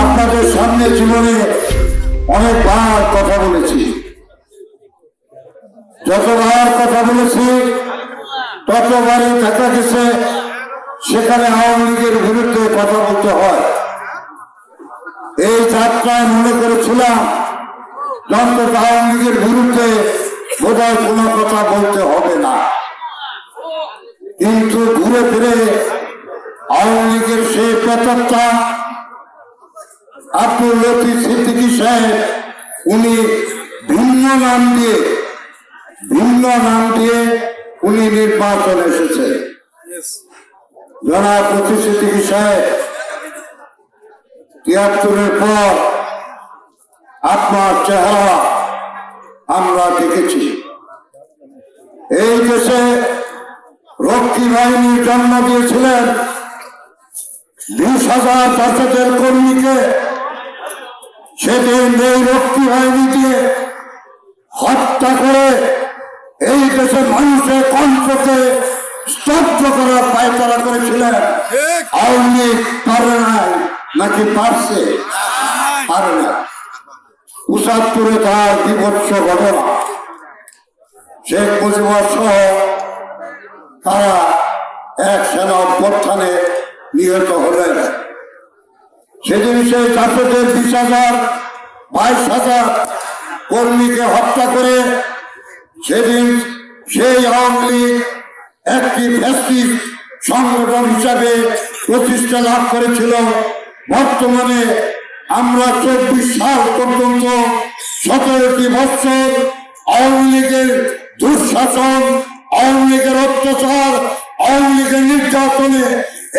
আপনাদের সামনে জীবনে অনেকবার কথা বলেছি। যতবার কথা বলেছি, ততবারই দেখা গেছে, সেখানে আওয়ামী লীগের বিরুদ্ধে কথা বলতে হয়। এই যাত্রায় মনে করেছিলাম অন্তত আওয়ামী লীগের বিরুদ্ধে বোধহয় কোনো কথা বলতে হবে না। কিন্তু ঘুরে ফিরে আওয়ামী লীগের সেই পেতরটা আব্দুল লতিফ সিদ্দিকী সাহেব উনি ভিন্ন নাম দিয়ে ভিন্ন নাম দিয়ে উনি নির্বাচন এসেছে। জনাব লতিফ সিদ্দিকী সাহেব তিয়াত্তরের পর আপনার চেহারা আমরা দেখেছি। এই দেশে রক্ষী বাহিনীর জন্ম দিয়েছিলেন বিশ হাজার কর্মীকে সেদিন এই রক্ষী বাহিনীকে হত্যা করে এই দেশের মানুষের কণ্ঠকে স্তব্ধ করার পায়তারা করেছিলেন। আওয়ামী লীগ পারে নাই নাকি পারছে? পারে না পঁচাত্তরে তার বিভৎস ঘটনা। শেখ মুজিবুর সহ তারা এক সেনা অভ্যর্থানে নিহত হলেন সেদিন সেই বিশ হাজার, বাইশ হাজার কর্মীকে হত্যা করে সেদিন সেই আওয়ামী লীগ একটি ফ্যাসিস্ট সংগঠন হিসাবে প্রতিষ্ঠা লাভ করেছিল। বর্তমানে আমরা চব্বিশ সাল পর্যন্ত সতেরোটি বছর আওয়ামী লীগের দুঃশাসন, আওয়ামী লীগের অত্যাচার, আওয়ামী লীগের নির্যাতনে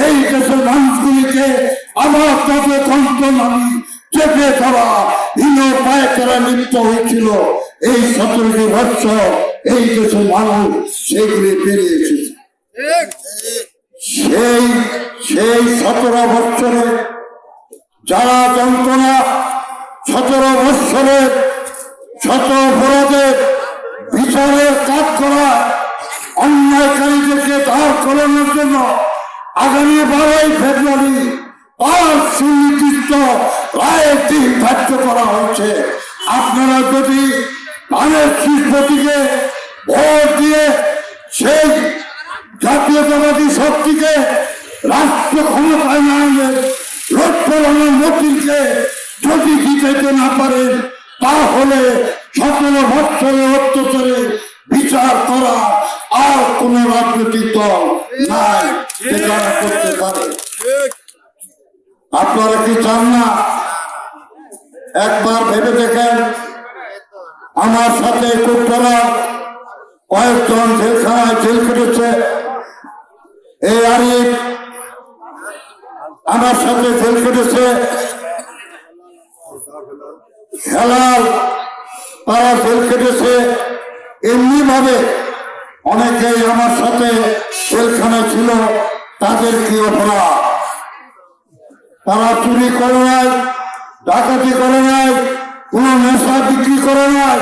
এই দেশের মানুষগুলিকে আবার তাদের কণ্ঠ নামি চেপে ধরা, হীন পায়ে তারা লিপ্ত হয়েছিল। এই সতেরোটি বছর এই দেশের মানুষ সেগুলি পেরিয়ে এসেছে। সেই সেই সতেরো বছরে যারা যন্ত্রণা, সতেরো বৎসরের শত অপরাধের বিচারের কাজ করা অন্যায়কারীদেরকে দাঁড় করানোর জন্য আগামী বারোই ফেব্রুয়ারি পাঁচ সুনির্দিষ্ট রায়ের দিন ধার্য করা হয়েছে আপনারা যদি ধানের শিল্পটিকে ভোট দিয়ে সেই জাতীয়তাবাদী শক্তিকে রাষ্ট্র ক্ষমতায় না আনলে লক্ষ্যরণের মতিকে যদি জিতাইতে না পারেন তাহলে সতেরো বছরের অত্যাচারে বিচার করা আর কোন রাজনৈতিক দল নাই করতে পারে। আপনারা কি চান না? একবার ভেবে দেখেন। আমার সাথে কুট্টারা কয়েকজন জেলখানায় জেল কেটেছে এই আরিফ আমার সাথে জেল কেটেছে হেলাল তারা জেল কেটেছে। এমনি ভাবে অনেকেই আমার সাথে জেলখানায় ছিল, তাদের কি অপরাধ? তারা চুরি করে নাই ডাকাতি করে নাই কোন নেশা বিক্রি করে নাই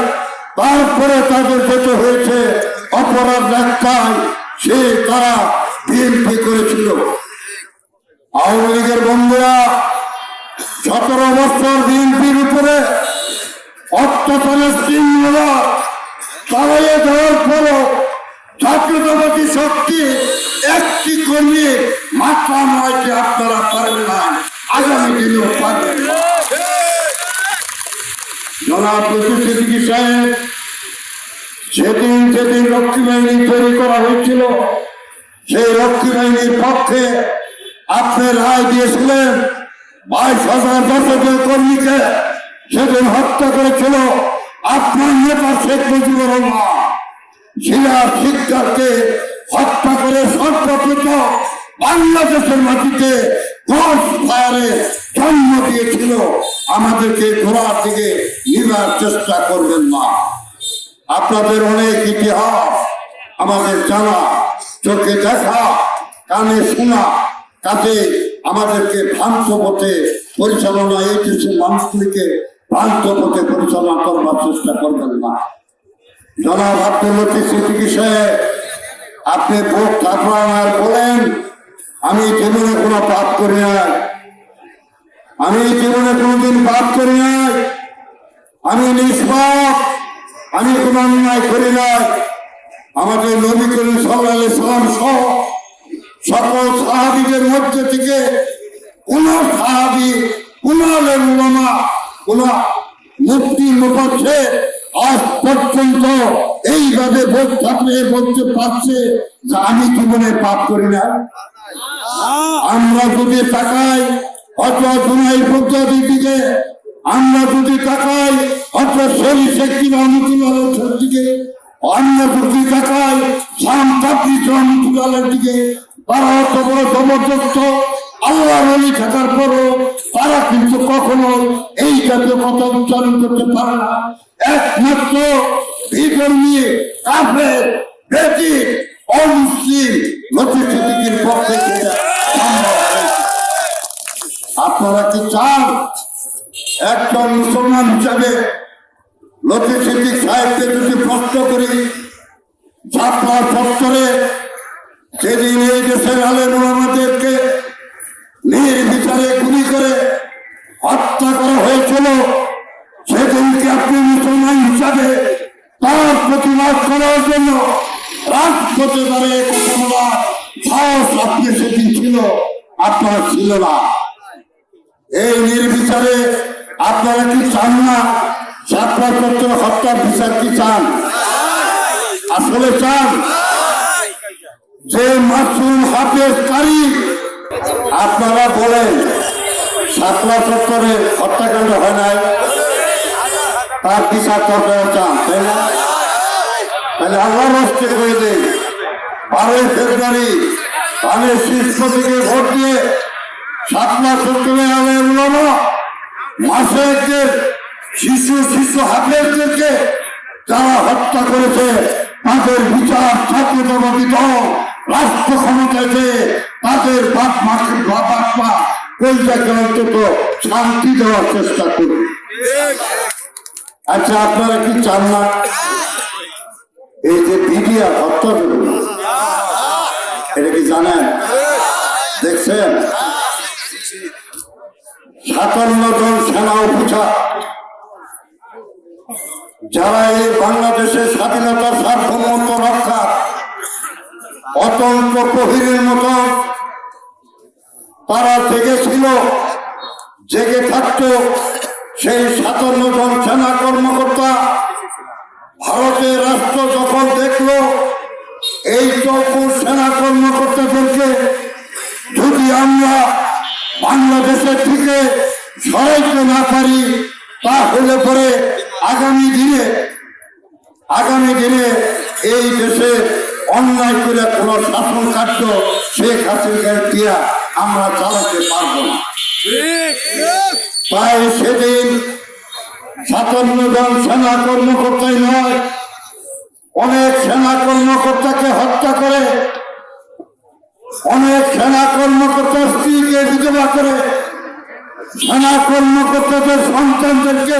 তারপরে তাদের যেতে হয়েছে অপরাধ একটাই, সে তারা বিএনপি করেছিল। আওয়ামী লীগের বন্ধুরা সতেরো বছর বিএনপির উপরে অত্যাচারের চিহ্নরা চালিয়ে দেওয়ার পরও জাতীয়তাবাদী শক্তি একটি কর্মী মাত্রা নয়কে আপনারা পারেন না। আগামী দিনেও পারবেন সাহেব যেদিন যেদিন লক্ষ্মী বাহিনী তৈরি করা হয়েছিল, সেই লক্ষ্মী বাহিনীর পক্ষে আপনি রায় দিয়েছিলেন। বাইশ হাজার দশকের কর্মীকে সেদিন হত্যা করেছিল আপনার নেতা শেখ মুজিবুর রহমান। শিলার শিক্ষাকে হত্যা করে সর্বপ্রথম বাংলাদেশের মাটিতে জন্ম দিয়েছিল। আমাদেরকে ঘোড়ার দিকে নিবার চেষ্টা করবেন না। আপনাদের অনেক ইতিহাস আমাদের জানা। চোখে দেখা, কানে শোনা কাজে আমাদেরকে ভ্রান্ত পথে পরিচালনা এই দেশের মানুষগুলিকে ভ্রান্ত পথে পরিচালনা করবার চেষ্টা করবেন না। জনাব আব্দুল লতিফ সিদ্দিকী সাহেব, আপনি ভোট থাকবেন আর বলেন, আমি জীবনে কোনো পাপ করি না আমি জীবনে কোনোদিন পাপ করি নাই। আমি নিষ্পাপ, আমি কোনো অন্যায় করি নাই। আমাদের নবী করিম সাল্লাহ সাল্লাম সহ সকল সাহাবিদের মধ্যে থেকে কোন সাহাবি মুক্তি আজ পর্যন্ত এইভাবে বোধ থাকলে বলতে পারছে যে আমি জীবনে পাপ করি না। আমরা যদি তাকাই পদ্ধতির দিকে আমরা যদি তাকাই শরীর শক্তি দিকে, আমরা যদি তাকাই রহমতুল্লাহের দিকে তারা অত বড় জবরদস্ত কিন্তু কখনো এই জাতীয় কথা উচ্চারণ করতে পারে না একমাত্র নিয়ে কাফের বেটি অমুসলিম নথির পক্ষে। আপনারা কি চান একজন মুসলমান হিসাবে লতি সিদ্দিক সাহেবকে যদি প্রশ্ন করি ছাত্রা সত্তরে সেদিন এই দেশের আলেম আমাদেরকে নির্বিচারে গুলি করে হত্যা করা হয়েছিল, সেদিনকে আপনি মুসলমান হিসাবে তার প্রতিবাদ করার জন্য দাঁড়িয়ে কথা বলা সাহস আপনি সেদিন ছিল, আপনার ছিল না। এই নির্বিচারে আপনারা কি চান না? ছাত্র ছাত্র হত্যার বিচার কি চান? আসলে চান। যে মাসুম হাফেজ কারি, আপনারা বলেন ছাত্রা চত্বরে হত্যাকাণ্ড হয় নাই? তার বিচার করতে চান, তাই না? তাহলে আল্লাহ রস্তে দিন বারোই ফেব্রুয়ারি ধানের শীর্ষ থেকে ভোট দিয়ে সাতলা সত্তরে আলে উলামা মাসেকদের শিশু শিশু হাফেজদেরকে যারা হত্যা করেছে, তাদের বিচার জাতীয়তাবাদী দল রাষ্ট্র ক্ষমতাতে তাদের বাপ মাকে বাপ মা কলজাকে অন্তত শান্তি দেওয়ার চেষ্টা করবে। আচ্ছা আপনারা কি চান না? এই যে বিডিআর হত্যা করবে। এটা কি জানেন? দেখছেন? সাতান্ন জন সেনা অফিসার। যারা এই বাংলাদেশের স্বাধীনতার সার্বভৌমত্ব প্রহরীর মতো তারা জেগেছিল জেগে থাকতো সেই সাতান্ন জন সেনা কর্মকর্তা। ভারতের রাষ্ট্র যখন দেখল, এই চৌকুর সেনা কর্মকর্তাদেরকে যদি আমরা বাংলাদেশের থেকে সরাইতে না পারি, তাহলে পরে আগামী দিনে আগামী দিনে এই দেশে অন্যায় করে কোন শাসন কার্য শেখ হাসিনাকে দিয়া আমরা চালাতে পারব না। তাই সেদিন সাতান্ন জন সেনা কর্মকর্তাই নয়, অনেক সেনা কর্মকর্তাকে হত্যা করে, অনেক সেনা কর্মকর্তার স্ত্রীকে বিধবা করে, সেনা কর্মকর্তাদের সন্তানদেরকে